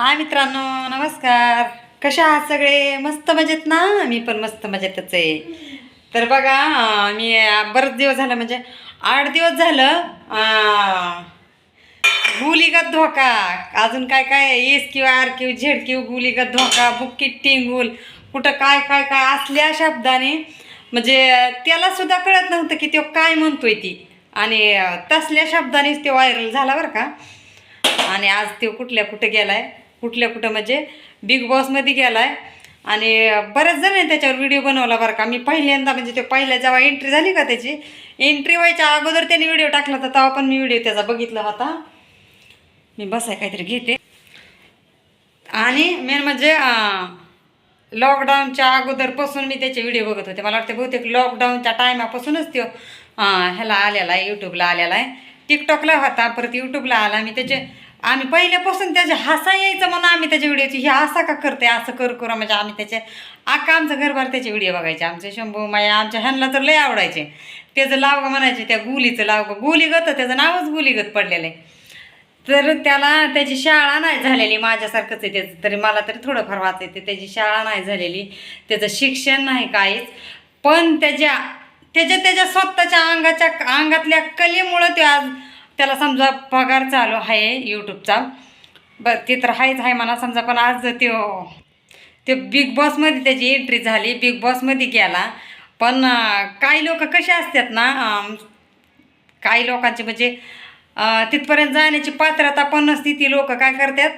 हाय मित्रांनो नमस्कार. कशा आहात सगळे? मस्त मजेत ना? मी पण मस्त मजेतच आहे. तर बघा मी बरंच दिवस झालं म्हणजे आठ दिवस झालं गुलीगत धोका. अजून काय काय S Q R Q Z Q गुलीगत धोका बुक्की टिंगूल कुठं काय काय काय असल्या शब्दाने म्हणजे त्यालासुद्धा कळत नव्हतं की तो काय म्हणतोय ती. आणि तसल्या शब्दानेच ते व्हायरल झाला बरं का. आणि आज तो कुठल्या कुठं गेलाय. कुठल्या कुठं म्हणजे बिग बॉसमध्ये गेलाय. आणि बरेच जणांनी आहे त्याच्यावर व्हिडिओ बनवला बरं का. मी पहिल्यांदा म्हणजे ते पहिल्या जेव्हा एंट्री झाली का त्याची एंट्री व्हायच्या अगोदर त्याने व्हिडिओ टाकला होता तेव्हा पण मी व्हिडिओ त्याचा बघितला होता. मी बसाय काहीतरी घेते. आणि मेन म्हणजे लॉकडाऊनच्या अगोदरपासून मी त्याचे व्हिडिओ बघत होते. मला वाटते बहुतेक लॉकडाऊनच्या टायमापासूनच तो ह्याला आलेला आहे यूट्यूबला आलेला आहे. टिकटॉकला होता परत यूट्यूबला आला. मी त्याचे आम्ही पहिल्यापासून त्याचे हसा यायचं म्हणून आम्ही त्याच्या व्हिडिओची हे असा का करते? असं करू करू. म्हणजे आम्ही त्याचे आका आमचं घरभर त्याचे व्हिडिओ बघायचे. आमचे शंभू माया आमच्या ह्यांना तर लय आवडायचे. त्याचं लाव म्हणायचे त्या गुलीचं लाव गुलीगत त्याचं नावच गुलीगत पडलेलं आहे. तर त्याला त्याची शाळा नाही झालेली माझ्यासारखंच आहे त्याचं. तरी मला तरी थोडंफार वाच येते. त्याची शाळा नाही झालेली. त्याचं शिक्षण नाही काहीच. पण त्याच्या त्याच्या त्याच्या स्वतःच्या अंगाच्या अंगातल्या कलेमुळं ते आज त्याला समजा पगार चालू आहे यूट्यूबचा ब ते तर आहेच आहे मला समजा पण आज त्यो ते बिग बॉसमध्ये त्याची एंट्री झाली बिग बॉसमध्ये गेला. पण काही लोक कसे असतात ना काही लोकांची म्हणजे तिथपर्यंत जाण्याची पात्रता पण नसती ती लोक काय करतात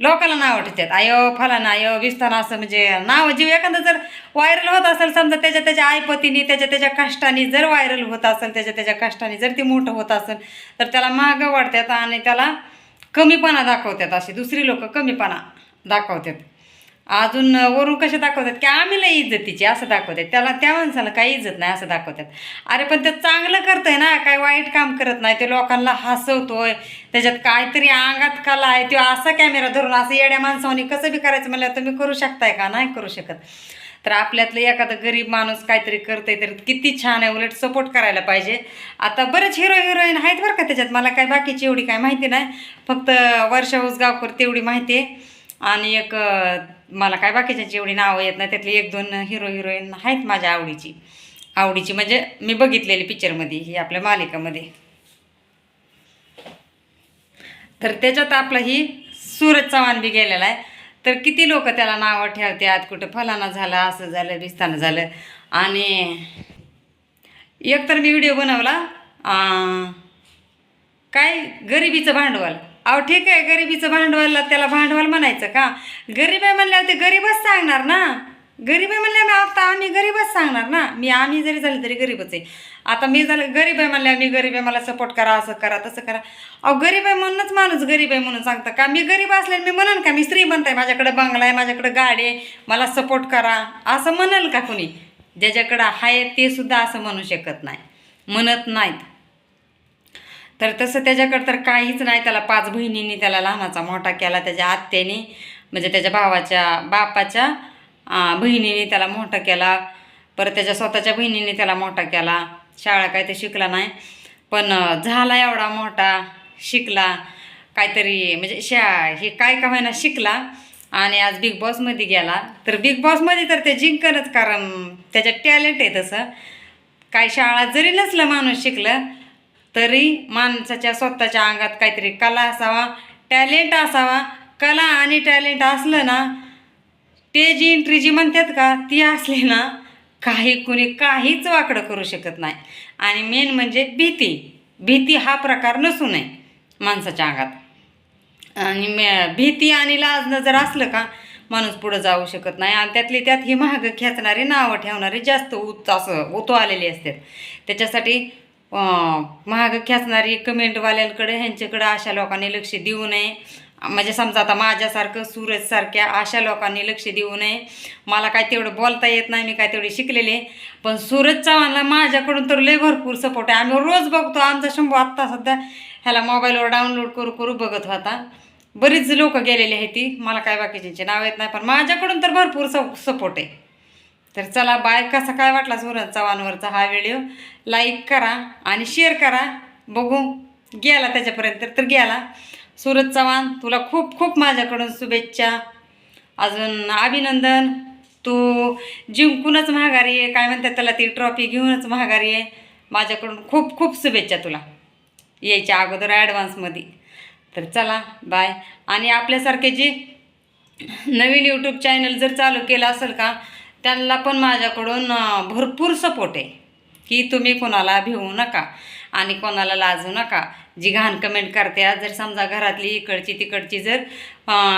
लोकाला नाव ठेवतात आयो फलाना आयो विस्ताना असं म्हणजे नाव जीव एखादं जर व्हायरल होत असेल समजा त्याच्या त्याच्या आईपतीने त्याच्या त्याच्या कष्टाने जर व्हायरल होत असेल त्याच्या त्याच्या कष्टाने जर ती मोठं होत असेल तर त्याला मागं वाढतात आणि त्याला कमीपणा दाखवतात असे. दुसरी लोक कमीपणा दाखवतात. अजून वरून कसे दाखवतात की आम्ही लई इज्जतीची असं दाखवतात. त्याला त्या माणसाला काही इज्जत नाही असं दाखवतात. अरे पण ते चांगलं करतंय ना काय वाईट काम करत नाही. ते लोकांना हसवतोय. त्याच्यात काहीतरी अंगात कला आहे. तो असा कॅमेरा धरून असं येड्या माणसाने कसं बी करायचं म्हणलं तुम्ही करू शकताय का? नाही करू शकत. तर आपल्यातलं एखादा गरीब माणूस काहीतरी करतंय तर किती छान आहे. उलट सपोर्ट करायला पाहिजे. आता बरेच हिरो हिरोईन आहेत बरं का त्याच्यात. मला काय बाकीची एवढी काय माहिती नाही. फक्त वर्षा उसगावकर तेवढी माहिती आहे. आणि एक मला काय बाकीच्यांची एवढी नावं येत नाही त्यातली एक दोन हिरो हिरोईन आहेत माझ्या आवडीची. आवडीची म्हणजे मी बघितलेली पिक्चरमध्ये ही आपल्या मालिकामध्ये. तर त्याच्यात आपला ही सूरज चव्हाण बी गेलेला आहे. तर किती लोक त्याला नावं ठेवतात कुठं फलाना झालं असं झालं बिस्तानं झालं. आणि एक तर मी व्हिडिओ बनवला काय गरिबीचं भांडवल. अहो ठीक आहे गरिबीचं भांडवल त्याला भांडवल म्हणायचं का? गरीब आहे म्हणल्यावर ते गरीबच सांगणार ना? गरीब आहे म्हणल्यावर आता आम्ही गरीबच सांगणार ना? मी आम्ही जरी झाले तरी गरीबच आहे. आता मी झालं गरीब आहे म्हणल्यावर मी गरीब आहे मला सपोर्ट करा असं करा तसं करा. अहो गरीब आहे म्हणूनच माणूस गरीब आहे म्हणून सांगतं का? मी गरीब असल्याने मी म्हणन का? मी श्रीमंत आहे माझ्याकडे बंगला आहे माझ्याकडे गाडी आहे मला सपोर्ट करा. असं म्हणाल का कुणी? ज्याच्याकडं आहे ते सुद्धा असं म्हणू शकत नाही. म्हणत नाहीत. तर तसं त्याच्याकडं तर काहीच नाही त्याला पाच बहिणींनी त्याला लहानाचा मोठा केला त्याच्या आत्याने म्हणजे त्याच्या भावाच्या बापाच्या बहिणीने त्याला मोठा केला परत त्याच्या स्वतःच्या बहिणीने त्याला मोठा केला. शाळा काय ते शिकला नाही पण झाला एवढा मोठा शिकला. काहीतरी म्हणजे शा हे काय का होईना शिकला आणि आज बिग बॉसमध्ये गेला. तर बिग बॉसमध्ये तर ते जिंकणच कारण त्याच्यात टॅलेंट आहे तसं. काय शाळा जरी नसलं माणूस शिकलं तरी माणसाच्या स्वतःच्या अंगात काहीतरी कला असावा टॅलेंट असावा. कला आणि टॅलेंट असलं ना ते जी एंट्री जी म्हणतात का ती असली ना काही कुणी काहीच वाकडं करू शकत नाही. आणि मेन म्हणजे भीती. भीती हा प्रकार नसू नये माणसाच्या अंगात. आणि मे भीती आणि लाजणं जर असलं का माणूस पुढं जाऊ शकत नाही. आणि त्यातली त्यात ही महाग खेचणारी नावं ठेवणारी जास्त उत असं उतो आलेली असतात. त्याच्यासाठी महाग खेचणारी कमेंटवाल्यांकडे ह्यांच्याकडं अशा लोकांनी लक्ष देऊ नये. म्हणजे समजा आता माझ्यासारखं सूरजसारख्या अशा लोकांनी लक्ष देऊ नये. मला काय तेवढं बोलता येत नाही मी काय तेवढे शिकलेले. पण सूरज चव्हाणला माझ्याकडून तर लय भरपूर सपोर्ट आहे. आम्ही रोज बघतो आमचा शंभू आत्ता सध्या ह्याला मोबाईलवर डाउनलोड करू करू बघत होता. बरीच लोक गेलेली आहेत ती. मला काय बाकीच्यांचे नाव येत नाही पण माझ्याकडून तर भरपूर सपोर्ट आहे. तर चला बाय. कसा काय वाटला सूरज चव्हाणवरचा हा व्हिडिओ लाईक करा आणि शेअर करा. बघू गेला त्याच्यापर्यंत तर गेला. सूरज चव्हाण तुला खूप खूप माझ्याकडून शुभेच्छा. अजून अभिनंदन. तू जिंकूनच महागारी आहे. काय म्हणतात त्याला ती ट्रॉफी घेऊनच महागारी आहे. माझ्याकडून खूप खूप शुभेच्छा तुला. यायच्या अगोदर ॲडव्हान्समध्ये तर चला बाय. आणि आपल्यासारखे जे नवीन यूट्यूब चॅनल जर चालू केलं असेल का त्यांना पण माझ्याकडून भरपूर सपोर्ट आहे. की तुम्ही कोणाला भिवू नका आणि कोणाला लाजू नका. जी घाण कमेंट करते जर समजा घरातली इकडची तिकडची जर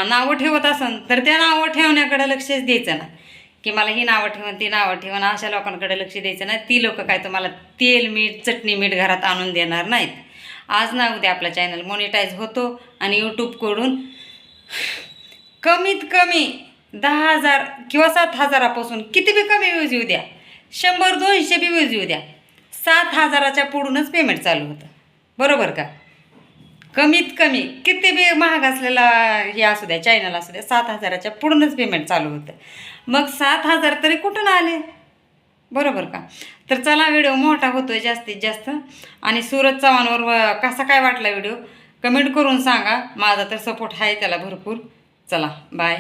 नावं ठेवत असन तर त्या नावं ठेवण्याकडे लक्षच द्यायचं ना की मला ही नावं ठेवून ती नावं ठेवून अशा लोकांकडे लक्ष द्यायचं नाही. ती लोक काय तुम्हाला तेल मीठ चटणी मीठ घरात आणून देणार नाहीत. आज ना उद्या आपला चॅनल मोनिटाईज होतो आणि यूट्यूबकडून कमीत कमी दहा हजार किंवा सात हजारापासून किती बी कमी व्यूज येऊ द्या. शंभर दोनशे बी व्यूज येऊ द्या. सात हजाराच्या पुढूनच पेमेंट चालू होतं. बरोबर का? कमीत कमी किती बी महाग असलेला हे असू द्या चॅनल असू द्या सात हजाराच्या पुढूनच पेमेंट चालू होतं. मग सात हजार तरी कुठून आले? बरोबर का? तर चला व्हिडिओ मोठा होतो आहे जास्तीत जास्त. आणि सूरज चव्हाणवर व- कसा काय वाटला व्हिडिओ कमेंट करून सांगा. माझा तर सपोर्ट आहे त्याला भरपूर. चला बाय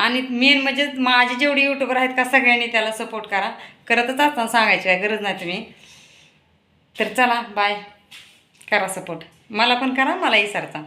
आणि मेन म्हणजे माझे जेवढे यूट्यूबर आहेत का सगळ्यांनी त्याला सपोर्ट करा. करतच असताना सांगायची काय गरज नाही तुम्ही. तर चला बाय करा सपोर्ट मला पण करा मलाही सरचा